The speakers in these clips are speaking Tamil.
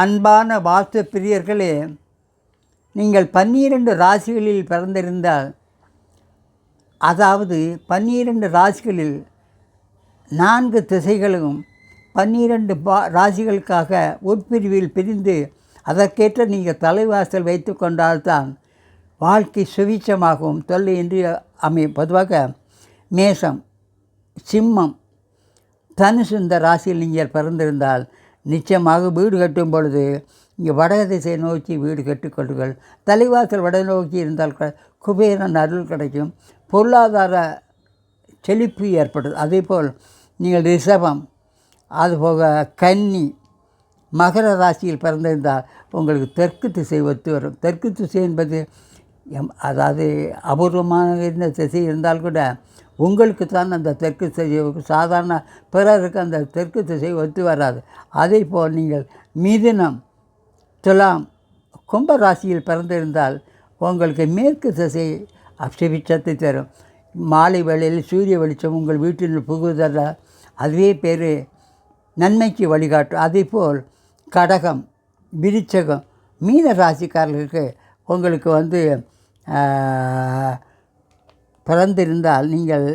அன்பான வாஸ்து பிரியர்களே நீங்கள் பன்னிரண்டு ராசிகளில் பிறந்திருந்தால் அதாவது பன்னிரண்டு ராசிகளில் நான்கு திசைகளும் பன்னிரண்டு பா ராசிகளுக்காக உட்பிரிவில் பிரிந்து அதற்கேற்ற நீங்கள் தலைவாசல் வைத்து கொண்டால்தான் வாழ்க்கை சுவிச்சமாகவும் தொல்லையின்றி அமையும். பொதுவாக மேஷம் சிம்மம் தனுசு இந்த ராசியில் நீங்கள் பிறந்திருந்தால் நிச்சயமாக வீடு கட்டும் பொழுது இங்கே வடக திசை நோக்கி வீடு கட்டிக்கொள்ளுங்கள். தலைவாசல் வட நோக்கி இருந்தால் குபேரன் அருள் கிடைக்கும். பொருளாதார செழிப்பு ஏற்படுது. அதேபோல் நீங்கள் ரிஷபம் அதுபோக கன்னி மகர ராசியில் பிறந்திருந்தால் உங்களுக்கு தெற்கு திசை ஒத்து வரும். தெற்கு திசை என்பது எம் அதாவது அபூர்வமான இருந்த திசை இருந்தால் கூட உங்களுக்கு தான் அந்த தெற்கு திசை சாதாரண பிறருக்கு அந்த தெற்கு திசை ஒத்து வராது. அதே போல் நீங்கள் மிதுனம் துலாம் கும்ப ராசியில் பிறந்திருந்தால் உங்களுக்கு மேற்கு திசை அப்சபிச்சத்தை தரும். மாலை வேளையில் சூரிய வெளிச்சம் உங்கள் வீட்டில் புகுதல்ல அதுவே பேர் நன்மைக்கு வழிகாட்டும் அதேபோல் கடகம் விருச்சகம் மீன ராசிக்காரர்களுக்கு உங்களுக்கு வந்து பிறந்திருந்தால் நீங்கள்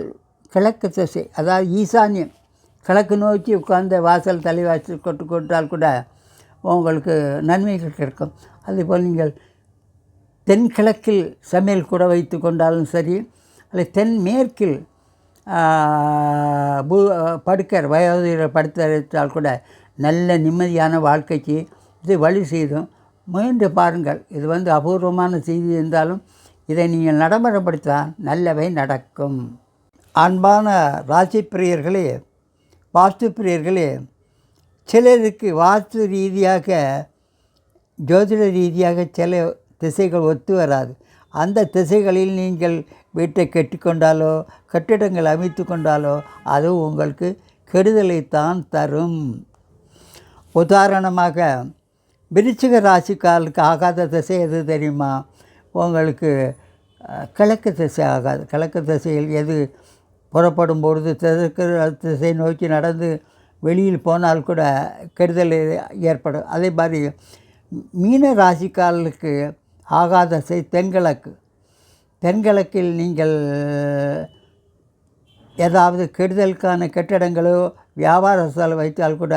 கிழக்கு திசை அதாவது ஈசான்யம் கிழக்கு நோக்கி உட்கார்ந்த வாசல் தலைவாசல் கொட்டு கொட்டால் கூட உங்களுக்கு நன்மைகள் கிடைக்கும். அதேபோல் நீங்கள் தென்கிழக்கில் சமையல் கூட வைத்து கொண்டாலும் சரி அல்லது தென்மேற்கில் பூ- படுக்கர் வயோதிகர் படுத்தால் கூட நல்ல நிம்மதியான வாழ்க்கைக்கு இது வழி செய்தும். முயன்று பாருங்கள் இது வந்து அபூர்வமான செய்தி இருந்தாலும் இதை நீங்கள் நடைமுறைப்படுத்தால் நல்லவை நடக்கும். அன்பான ராசி பிரியர்களே வாஸ்து பிரியர்களே சிலருக்கு வாஸ்து ரீதியாக ஜோதிட ரீதியாக சில திசைகள் ஒத்து வராது. அந்த திசைகளில் நீங்கள் வீட்டை கட்டிக்கொண்டாலோ கட்டிடங்கள் அமைத்து கொண்டாலோ அது உங்களுக்கு கெடுதலைத்தான் தரும். உதாரணமாக விருச்சிக ராசிக்காலுக்கு ஆகாத திசை எது தெரியுமா? உங்களுக்கு கிழக்கு திசை ஆகாது. கிழக்கு திசையில் எது புறப்படும் பொழுது தெற்கு திசை நோக்கி நடந்து வெளியில் போனால் கூட கெடுதல் ஏற்படும். அதே மாதிரி மீன ராசிக்காரர்களுக்கு ஆகாத திசை தென்கிழக்கு. தென்கிழக்கில் நீங்கள் ஏதாவது கெடுதலுக்கான கட்டிடங்களோ வியாபார செலவு வைத்தால் கூட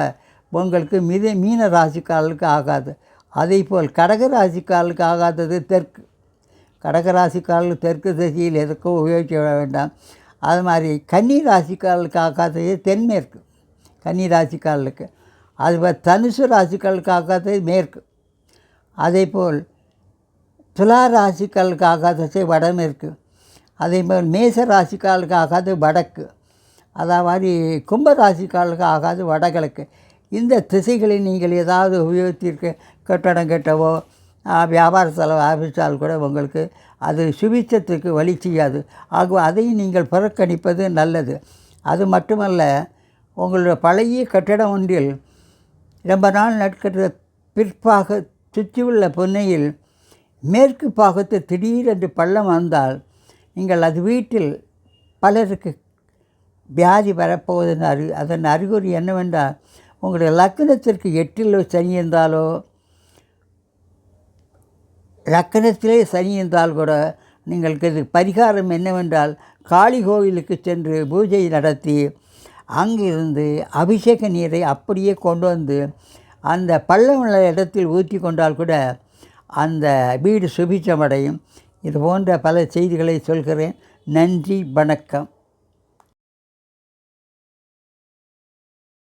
உங்களுக்கு மித மீன ராசிக்காரர்களுக்கு ஆகாது. அதே போல் கடக ராசிக்காரர்களுக்கு ஆகாதது தெற்கு. கடக ராசிக்காரர்கள் தெற்கு திசையில் எதுக்கும் உபயோகிக்க வேண்டாம். அது மாதிரி கன்னி ராசிக்காரர்களுக்கு ஆகாதது தென்மேற்கு. கன்னி ராசிக்காரர்களுக்கு. அது தனுசு ராசிக்காரர்களுக்கு மேற்கு. அதே போல் துலா ராசிக்காரர்களுக்கு ஆகாத வடமேற்கு. அதே போல் மேச ராசிக்காரர்களுக்கு ஆகாது வடக்கு. அதாவது கும்ப ராசிக்காரர்களுக்கு ஆகாது வடகிழக்கு. இந்த திசைகளை நீங்கள் ஏதாவது உபயோகித்திருக்க கட்டடம் கட்டவோ வியாபார செலவு ஆரம்பித்தால் கூட உங்களுக்கு அது சுபிச்சத்துக்கு வழி செய்யாது. ஆக அதையும் நீங்கள் புறக்கணிப்பது நல்லது. அது மட்டுமல்ல உங்களுடைய பழைய கட்டடம் ஒன்றில் ரொம்ப நாள் நடக்கிற பிற்பாக சுற்றியுள்ள பொன்னையில் மேற்கு பாகத்து திடீரென்று பள்ளம் வந்தால் நீங்கள் அது வீட்டில் பலருக்கு வியாதி வரப்போவதன் அறி அதன் அறிகுறி என்னவென்றால் உங்களுடைய லக்னத்திற்கு எட்டிலோ சனி இருந்தாலோ லக்கணத்திலே சனி என்றால் கூட நீங்கள் பரிகாரம் என்னவென்றால் காளி கோவிலுக்கு சென்று பூஜை நடத்தி அங்கிருந்து அபிஷேக நீரை அப்படியே கொண்டு வந்து அந்த பள்ளமுள்ள இடத்தில் ஊற்றி கொண்டால் கூட அந்த வீடு சுபிச்சமடையும் இது போன்ற பல செய்திகளை சொல்கிறேன். நன்றி வணக்கம்.